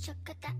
chocata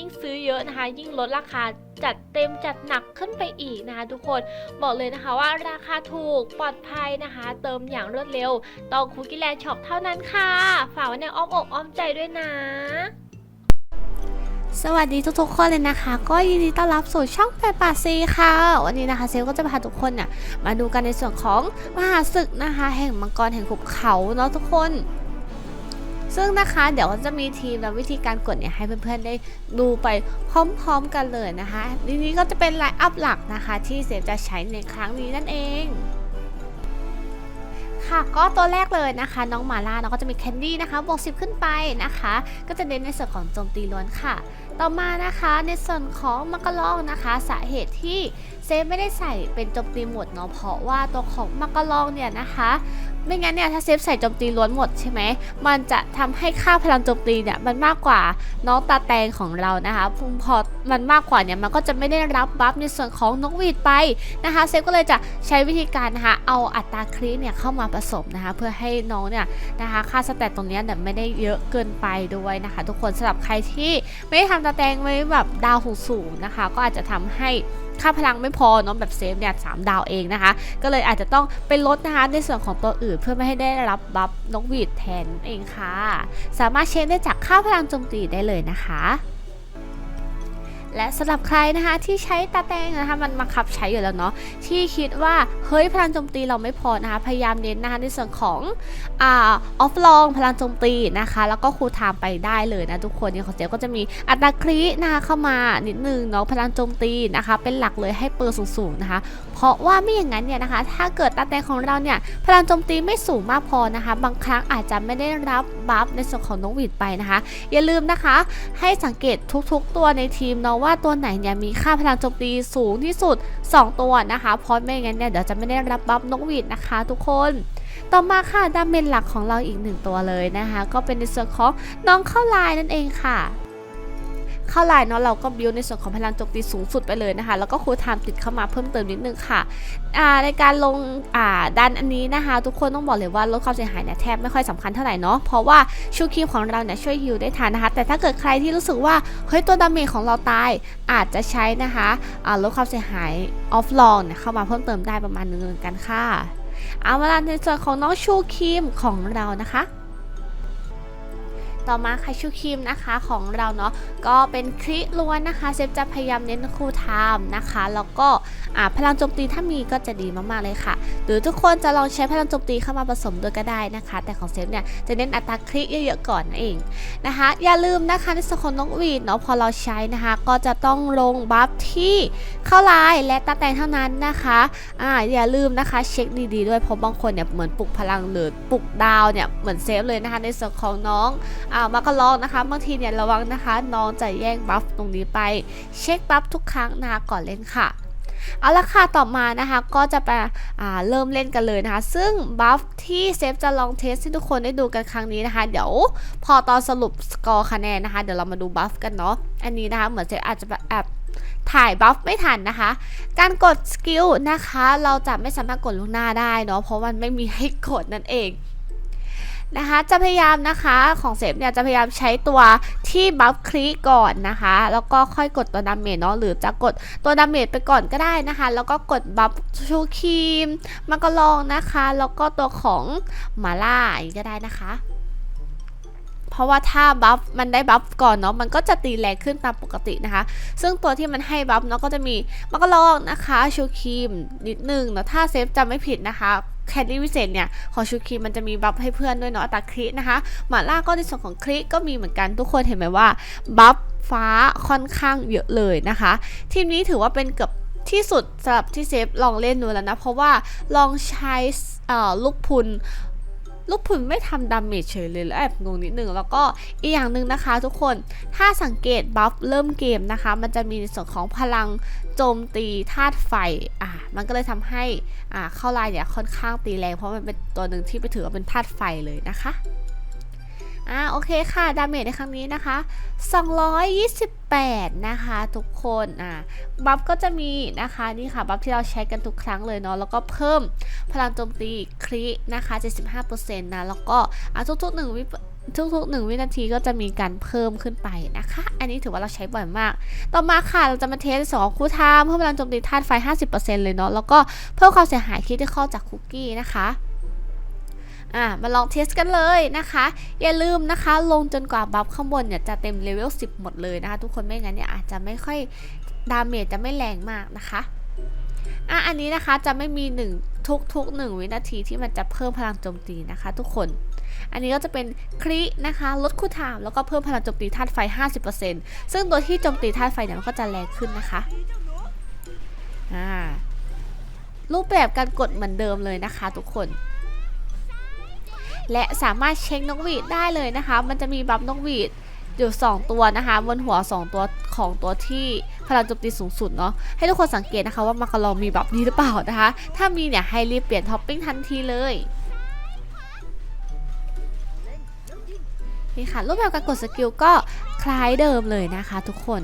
ยิ่งซื้อเยอะนะคะ ยิ่งลดราคาจัดเต็มจัดหนักขึ้นไปอีกนะคะทุกคนบอกเลยนะคะว่าราคาถูกปลอดภัยนะคะ เติมอย่างรวดเร็วต้องคุกกี้แลนด์ช็อปเท่านั้นค่ะ ฝากไว้ในอ้อมอกอ้อมใจด้วยนะสวัสดีทุกๆคนเลยนะคะ ก็ยินดีต้อนรับสู่ช่องแปดปาซีค่ะ วันนี้นะคะเซลก็จะพาทุกคนเนี่ยมาดูกันในส่วนของมหาศึกนะคะ แห่งมังกรแห่งขุบเขาเนาะทุกคน ซึ่งนะคะเดี๋ยวจะมีทีมและวิธีการกดเนี่ยให้เพื่อนๆได้ดูไปพร้อมๆกันเลยนะคะทีนี้ก็จะเป็นไลน์อัพหลักนะคะที่เซฟจะใช้ในครั้งนี้นั่นเองค่ะก็ตัวแรกเลยนะคะ น้องมาล่าเนาก็จะมีแคนดี้นะคะบวก10ขึ้นไปนะคะ ก็จะเน้นในส่วนของโจมตีล้วนค่ะ ต่อมานะคะในส่วนของมักกะลองนะคะ สาเหตุที่ เซฟไม่ได้ใส่เป็นโจมตีหมดเนาะเพราะว่าตัวของมักกะลองเนี่ยนะคะไม่งั้นเนี่ยถ้าเซฟใส่โจมตีล้วนหมดใช่ไหมมันจะทำให้ค่าพลังโจมตีเนี่ยมันมากกว่าน้องตาแตงของเรานะคะพอมันมากกว่าเนี่ยมันก็จะไม่ได้รับบัฟในส่วนของนกหวีดไปนะคะเซฟก็เลยจะใช้วิธีการนะคะเอาอัตราครีเนี่ยเข้ามาผสมนะคะเพื่อให้น้องเนี่ยนะคะค่าสแตตตรงเนี้ยเนี่ยไม่ได้เยอะเกินไปด้วยนะคะ ทุกคนสำหรับใครที่ไม่ได้ทำตาแตงไว้แบบดาวสูงๆนะคะ ก็อาจจะทำให้ ค่าพลังไม่พอเนาะแบบเซฟเนี่ยสามดาวเองนะคะ ก็เลยอาจจะต้องไปลดนะคะในส่วนของตัวอื่นเพื่อไม่ให้ได้รับบัฟนกหวีดแทนนั่นเองค่ะ สามารถเช็คได้จากค่าพลังโจมตีได้เลยนะคะ และสำหรับใครนะคะที่ใช้ตาแตงนะคะมันบังคับใช้อยู่แล้วเนาะที่คิดว่าเฮ้ยพลังโจมตีเราไม่พอนะคะพยายามเน้นนะคะในส่วนของอ่าออฟลองพลังโจมตีนะคะ แล้วก็คูลไทม์ไปได้เลยนะทุกคนเนี่ยของเจ๊ก็จะมีอัตราครินะคะเข้ามานิดนึงเนาะพลังโจมตีนะคะ เป็นหลักเลยให้เปอร์สูงๆนะคะ เพราะว่าไม่อย่างนั้นเนี่ยนะคะ ถ้าเกิดตาแตงของเราเนี่ยพลังโจมตีไม่สูงมากพอนะคะ บางครั้งอาจจะไม่ได้รับบัฟในส่วนของนกหวีดไปนะคะ อย่าลืมนะคะ ให้สังเกตทุกๆตัวในทีมเนาะว่าตัวไหนเนี่ยมีค่าพลังโจมตีสูงที่สุด 2 ตัวนะคะเพราะไม่งั้นเนี่ยเดี๋ยวจะไม่ได้รับบัฟนกหวีดนะคะทุกคนต่อมาค่ะดาเมจหลักของเราอีกหนึ่งตัวเลยนะคะ ก็เป็นในส่วนของน้องเข้าลายนั่นเองค่ะ เข้าไลน์เนาะเราก็บิวในส่วนของพลังโจมตีสูงสุดไปเลยนะคะ แล้วก็คูลไทม์ติดเข้ามาเพิ่มเติมนิดนึงค่ะในการลงอ่าดันอันนี้นะคะ ทุกคนต้องบอกเลยว่าลดความเสียหายเนี่ยแทบไม่ค่อยสำคัญเท่าไหร่เนาะเพราะว่าชูคีมของเราเนี่ยช่วยฮิวได้ทันนะคะ แต่ถ้าเกิดใครที่รู้สึกว่าเฮ้ยตัวดาเมจของเราตายอาจจะใช้นะคะลดความเสียหายออฟลองเนี่ยเข้ามาเพิ่มเติมได้ประมาณนึงกันค่ะเอาเวลาในส่วนของน้องชูครีมของเรานะคะ ต่อมาค่ะชูครีมนะคะของเราเนาะก็เป็นคลิล้วนนะคะเซฟจะพยายามเน้นคูลไทม์นะคะแล้วก็พลังโจมตีถ้ามีก็จะดีมากๆเลยค่ะ หรือทุกคนจะลองใช้พลังโจมตีเข้ามาผสมด้วยก็ได้นะคะ แต่ของเซฟเนี่ยจะเน้นอัตราคลิเยอะๆก่อนนั่นเองนะคะ อย่าลืมนะคะในส่วนของนกวีดเนาะพอเราใช้นะคะ ก็จะต้องลงบัฟที่เข้าลายและตาแตงเท่านั้นนะคะอ่าอย่าลืมนะคะเช็คดีๆด้วยเพราะบางคนเนี่ยเหมือนปลุกพลังหรือปลุกดาวเนี่ยเหมือนเซฟเลยนะคะในส่วนของน้องอ่ามาก็ลองนะคะบางทีเนี่ยระวังนะคะ น้องจะแย่งบัฟตรงนี้ไป เช็คบัฟทุกครั้งนะคะก่อนเล่นค่ะเอาละค่ะต่อมานะคะก็จะไปอ่าเริ่มเล่นกันเลยนะคะ ซึ่งบัฟที่เซฟจะลองเทสให้ทุกคนได้ดูกันครั้งนี้นะคะ เดี๋ยวพอตอนสรุปสกอร์คะแนนนะคะ เดี๋ยวเรามาดูบัฟกันเนาะอันนี้นะคะเหมือนเซฟอาจจะแบบแอบถ่ายบัฟไม่ทันนะคะ การกดสกิลนะคะ เราจะไม่สามารถกดล่วงหน้าได้เนาะเพราะมันไม่มีให้กดนั่นเอง นะคะจะพยายามนะคะของเซฟเนี่ยจะพยายามใช้ตัวที่บัฟคลิกก่อนนะคะ แล้วก็ค่อยกดตัวดาเมจเนาะหรือจะกดตัวดาเมจไปก่อนก็ได้นะคะ แล้วก็กดบัฟชูครีมมันก็ลองนะคะ แล้วก็ตัวของมาล่าอีกก็ได้นะคะ ราะว่าถ้าบัฟมันได้บัฟก่อนเนาะมันก็จะตีแรงขึ้นตามปกตินะคะ ซึ่งตัวที่มันให้บัฟเนาะก็จะมีมันก็ลองนะคะชูครีมนิดนึงเนาะถ้าเซฟจำไม่ผิดนะคะแคดดี้วิเศษเนี่ยของชูคีมันจะมีบัฟให้เพื่อนด้วยเนาะตาครินะคะหมาล่าก็ในส่วนของคริก็มีเหมือนกันทุกคนเห็นไหมว่าบัฟฟ้าค่อนข้างเยอะเลยนะคะ ทีมนี้ถือว่าเป็นเกือบที่สุดสำหรับที่เซฟลองเล่นดูแล้วนะ เพราะว่าลองใช้ลูกพุน ลูกผุนไม่ทำดาเมจเฉยเลยแล้วแอบงงนิดนึง แล้วก็อีกอย่างหนึ่งนะคะทุกคนถ้าสังเกตบัฟเริ่มเกมนะคะ มันจะมีในส่วนของพลังโจมตีธาตุไฟอะมันก็เลยทำให้อ่าเข้าลายเนี่ยค่อนข้างตีแรง เพราะมันเป็นตัวหนึ่งที่ไปถือว่าเป็นธาตุไฟเลยนะคะ อ่าโอเคค่ะ ดาเมจในครั้งนี้นะคะ 228 นะคะทุกคนอ่าบัฟก็จะมีนะคะนี่ค่ะบัฟที่เราใช้กันทุกครั้งเลยเนาะแล้วก็เพิ่มพลังโจมตีครินะคะ 75%นะแล้วก็อะทุกๆหนึ่งวิทุกๆหนึ่งวินาทีก็จะมีการเพิ่มขึ้นไปนะคะ อันนี้ถือว่าเราใช้บ่อยมาก ต่อมาค่ะเราจะมาเทสสองคู่ท่าเพิ่มพลังโจมตีธาตุไฟ 50%เลยเนาะแล้วก็เพิ่มความเสียหายคิดที่ข้าจากคุกกี้นะคะ อ่ามาลองเทสกันเลยนะคะ อย่าลืมนะคะลงจนกว่าบัฟข้างบนเนี่ยจะเต็มเลเวล10 หมดเลยนะคะ ทุกคนไม่งั้นเนี่ยอาจจะไม่ค่อยดาเมจจะไม่แรงมากนะคะอะอันนี้นะคะจะไม่มี1ทุกทุกหนึ่งวินาทีที่มันจะเพิ่มพลังโจมตีนะคะ ทุกคน อันนี้ก็จะเป็นครินะคะลดคู่ทามแล้วก็เพิ่มพลังโจมตีธาตุไฟ 50%ซึ่งตัวที่โจมตีธาตุไฟเนี่ยมันก็จะแรงขึ้นนะคะอ่ารูปแบบการกดเหมือนเดิมเลยนะคะ ทุกคน และสามารถเช็คนกหวีดได้เลยนะคะ มันจะมีบัฟนกหวีดอยู่ 2 ตัวนะคะ บนหัว 2 ตัวของตัวที่พลังโจมตีสูงสุดเนาะให้ทุกคนสังเกตนะคะว่ามาคารองมีบัฟนี้หรือเปล่านะคะ ถ้ามีเนี่ยให้รีบเปลี่ยนท็อปปิ้งทันทีเลยนี่ค่ะรูปแบบการกดสกิลก็คล้ายเดิมเลยนะคะทุกคน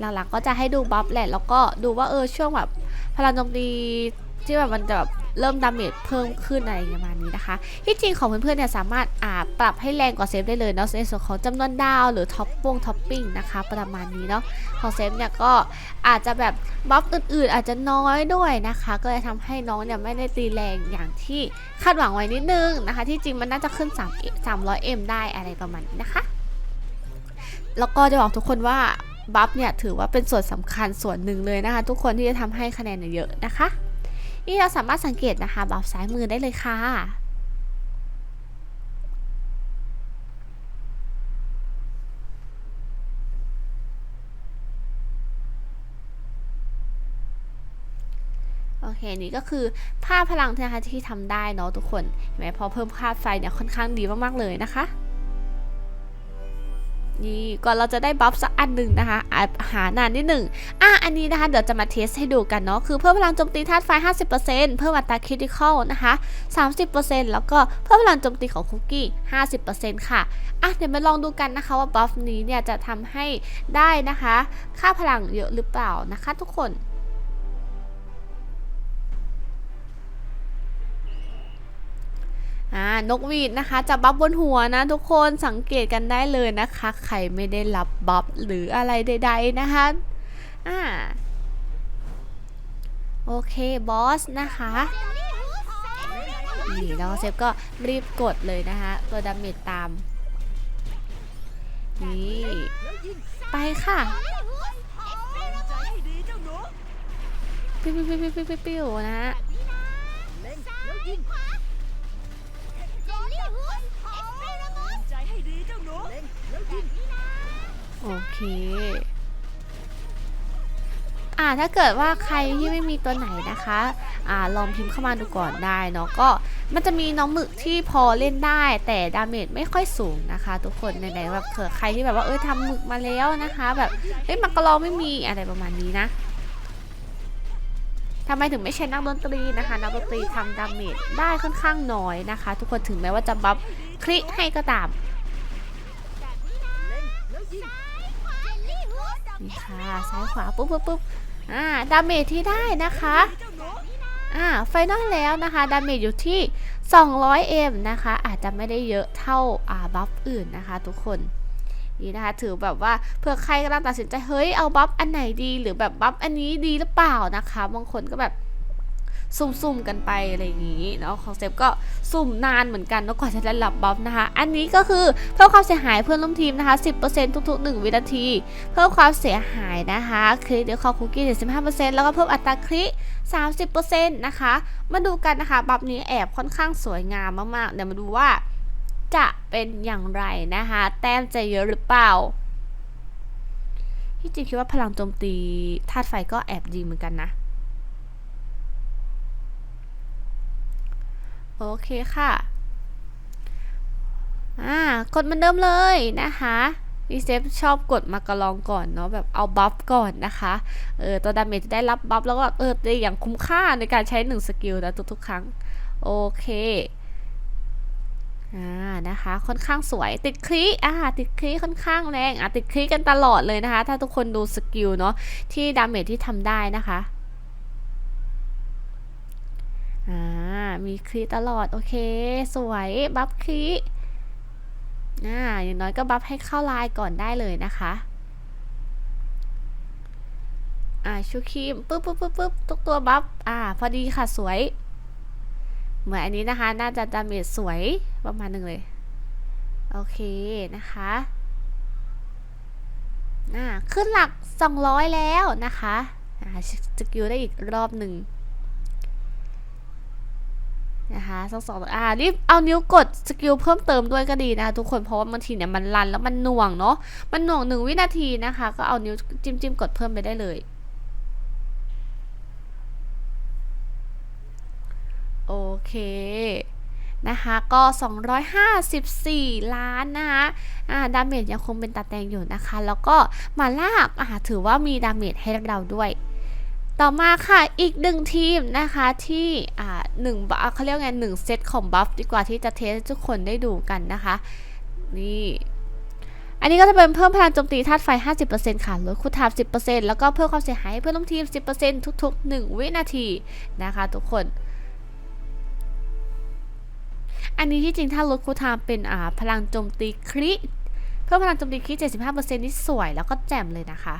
หลักๆก็จะให้ดูบัฟแหละแล้วก็ดูว่าเออช่วงแบบพลังโจมตีที่แบบมันจะแบบ เริ่มดาเมจเพิ่มขึ้นอะไรประมาณนี้นะคะ ที่จริงของเพื่อนๆเนี่ยสามารถอ่าปรับให้แรงกว่าเซฟได้เลยเนาะในส่วนของจำนวนดาว หรือท็อปปงท็อปปิ้งนะคะประมาณนี้เนาะของเซฟเนี่ยก็อาจจะแบบบัฟอื่นๆ อาจจะน้อยด้วยนะคะ ก็เลยทำให้น้องเนี่ยไม่ได้ตีแรงอย่างที่คาดหวังไว้นิดนึงนะคะ ที่จริงมันน่าจะขึ้น3 300 m ได้อะไรประมาณนี้นะคะแล้วก็จะบอกทุกคนว่าบัฟเนี่ยถือว่าเป็นส่วนสำคัญส่วนหนึ่งเลยนะคะ ทุกคนที่จะทำให้คะแนนเนี่ยเยอะนะคะ นี่เราสามารถสังเกตนะคะบัฟซ้ายมือได้เลยค่ะโอเคนี่ก็คือภาพพลังนะคะที่ทำได้เนาะทุกคนเห็นไหมพอเพิ่มค่าไฟเนี่ยค่อนข้างดีมากๆเลยนะคะ นี่ก่อนเราจะได้บัฟสักอันหนึ่งนะคะอาหานานนิดหนึ่งอะอันนี้นะคะเดี๋ยวจะมาเทสให้ดูกันเนาะคือเพิ่มพลังโจมตีธาตุไฟ 50%เพิ่มอัตราคริติคอลนะคะ30%แล้วก็เพิ่มพลังโจมตีของคุกกี้ 50%ค่ะอะเดี๋ยวมาลองดูกันนะคะว่าบัฟนี้เนี่ยจะทำให้ได้นะคะ ค่าพลังเยอะหรือเปล่านะคะทุกคน อ่านกหวีดนะคะจะบัฟบนหัวนะทุกคนสังเกตกันได้เลยนะคะ ใครไม่ได้รับบัฟหรืออะไรใด ๆนะคะอ่าโอเคบอสนะคะนี่แล้วเซฟก็รีบกดเลยนะคะตัวดาเมจตามนี่ไปค่ะปิ้วปิ้วปิ้วปิ้วปิ้วปิ้วนะ โอเค อ่าถ้าเกิดว่าใครที่ไม่มีตัวไหนนะคะ อ่าลองพิมพ์เข้ามาดูก่อนได้เนาะก็มันจะมีน้องหมึกที่พอเล่นได้ แต่ดาเมจไม่ค่อยสูงนะคะ ทุกคนไหนแบบเผื่อใครที่แบบว่าเออทำหมึกมาแล้วนะคะ แบบเอ้ยมักกะลองไม่มีอะไรประมาณนี้นะทำไมถึงไม่ใช้นักดนตรีนะคะ นักดนตรีทำดาเมจได้ค่อนข้างน้อยนะคะ ทุกคนถึงแม้ว่าจะบัฟคลิกให้ก็ตาม นี่ค่ะซ้ายขวาปุ๊บปุ๊บปุ๊บอ่าดาเมจที่ได้นะคะอ่าไฟนอลแล้วนะคะดาเมจอยู่ที่ 200m นะคะ อาจจะไม่ได้เยอะเท่าอ่าบัฟอื่นนะคะ ทุกคนนี่นะคะถือแบบว่าเผื่อใครกำลังตัดสินใจเฮ้ยเอาบัฟอันไหนดีหรือแบบบัฟอันนี้ดีหรือเปล่านะคะบางคนก็แบบ สุ่มๆกันไปอะไรอย่างนี้เนาะของเซฟก็สุ่มนานเหมือนกันเนาะกว่าจะได้รับบัฟนะคะ อันนี้ก็คือเพิ่มความเสียหายเพื่อนร่วมทีมนะคะ 10%ทุก ๆ 1 วินาที เพิ่มความเสียหายนะคะคลิกเดี๋ยวคอคุกกี้75%แล้วก็เพิ่มอัตราคลิก30%นะคะ มาดูกันนะคะ บัฟนี้แอบค่อนข้างสวยงามมากๆ เดี๋ยวมาดูว่าจะเป็นอย่างไรนะคะ แต้มจะเยอะหรือเปล่าที่จริงคิดว่าพลังโจมตีธาตุไฟก็แอบดีเหมือนกันนะ โอเคค่ะอ่ากดมันเดิมเลยนะคะรีเซฟชอบกดมากระลองก่อนเนาะแบบเอาบัฟก่อนนะคะ เออตัวดาเมจจะได้รับบัฟแล้วก็เออได้อย่างคุ้มค่าในการใช้หนึ่งสกิลนะทุกๆครั้ง โอเคอ่านะคะค่อนข้างสวยติดคลีอ่าติดคลีค่อนข้างแรงอะติดคลีกันตลอดเลยนะคะ ถ้าทุกคนดูสกิลเนาะที่ดาเมจที่ทำได้นะคะ อ่า มีคลีตลอด โอเค สวยบัฟคลีอ่าอย่างน้อยก็บัฟให้เข้าลายก่อนได้เลยนะคะอ่าชูครีมปึ๊บปึ๊บปึ๊บปึ๊บทุกตัวบัฟอ่า พอดีค่ะสวย เหมือนอันนี้นะคะ น่าจะดาเมจสวยประมาณหนึ่งเลย โอเคนะคะอ่าขึ้นหลัก 200 แล้วนะคะอ่าสกิลได้อีกรอบหนึ่ง นะคะสองสองอ่ารีบเอานิ้วกดสกิลเพิ่มเติมด้วยก็ดีนะคะทุกคนเพราะว่าบางทีเนี่ยมันรันแล้วมันหน่วงเนาะมันหน่วงหนึ่งวินาทีนะคะ ก็เอานิ้วจิ้มจิ้มกดเพิ่มไปได้เลย โอเคนะคะก็ 254 ล้านนะคะอ่าดาเมจยังคงเป็นตาแตงอยู่นะคะ แล้วก็มาลากอ่าถือว่ามีดาเมจให้เราด้วย ต่อมาค่ะอีกหนึ่งทีมนะคะที่อ่าหนึ่งบะเขาเรียกไงหนึ่งเซตของบัฟดีกว่าที่จะเทสทุกคนได้ดูกันนะคะนี่อันนี้ก็จะเป็นเพิ่มพลังโจมตีธาตุไฟ 50%ค่ะ ลดคูณทาม10%แล้วก็เพิ่มความเสียหายเพื่อนร่วมทีม 10%ทุก ๆ 1 วินาทีนะคะทุกคน อันนี้ที่จริงถ้าลดคูณทามเป็นอ่าพลังโจมตีคริ เพิ่มพลังโจมตีคริ 75%นี่สวยแล้วก็แจ่มเลยนะคะ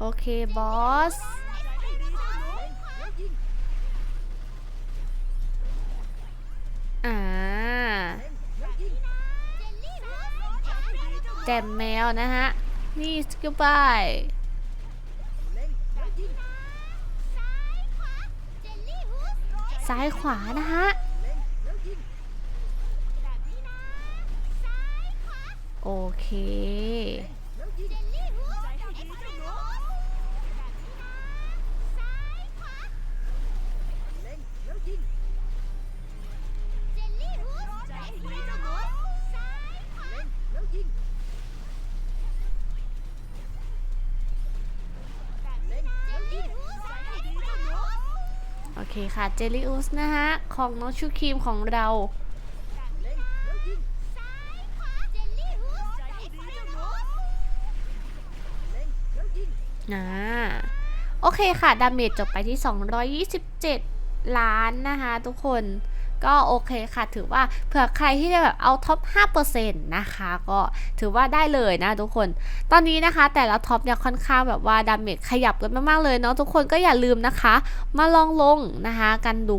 โอเค บอส อ่าแจมแมวนะฮะ นี่สกิลไปซ้ายขวานะฮะ โอเค คค่ะเจลลี่อุสนะฮะ ของน้องชูครีมของเราน่าโอเคค่ะ ดาเมจจบไปที่ 227 ล้านนะคะทุกคน ก็โอเคค่ะ ถือว่าเผื่อใครที่จะแบบเอาท็อป 5%นะคะ ก็ถือว่าได้เลยนะทุกคน ตอนนี้นะคะ แต่ละท็อปเนี่ยค่อนข้างแบบว่าดาเมจขยับกันมากๆเลยเนาะทุกคนก็อย่าลืมนะคะ มาลองลงนะคะกันดู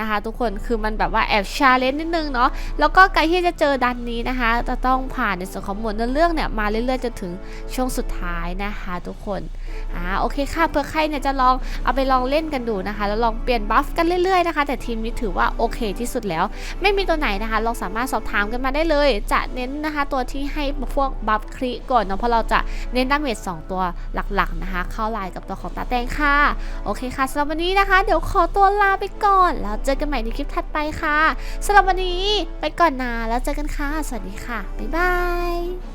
นะคะทุกคนคือมันแบบว่าแอบชาเลนจ์นิดนึงเนาะแล้วก็การที่จะเจอดันนี้นะคะ จะต้องผ่านในส่วนของหมวดเนื้อเรื่องเนี่ยมาเรื่อยๆจนถึงช่วงสุดท้ายนะคะ ทุกคน อ่าโอเคค่ะเผื่อใครเนี่ยจะลองเอาไปลองเล่นกันดูนะคะ แล้วลองเปลี่ยนบัฟกันเรื่อยๆนะคะ แต่ทีมนี้ถือว่าโอเคที่สุดแล้ว ไม่มีตัวไหนนะคะลองสามารถสอบถามกันมาได้เลย จะเน้นนะคะ ตัวที่ให้พวกบัฟคริก่อนเนาะเพราะเราจะเน้นดาเมจ2ตัวหลักๆนะคะ เข้าลน์กับตัวของตาแตงค่ะ โอเคค่ะสำหรับวันนี้นะคะ เดี๋ยวขอตัวลาไปก่อน แล้วเจอกันใหม่ในคลิปถัดไปค่ะสำหรับวันนี้ไปก่อนนะแล้วเจอกันค่ะ สวัสดีค่ะบ๊ายบาย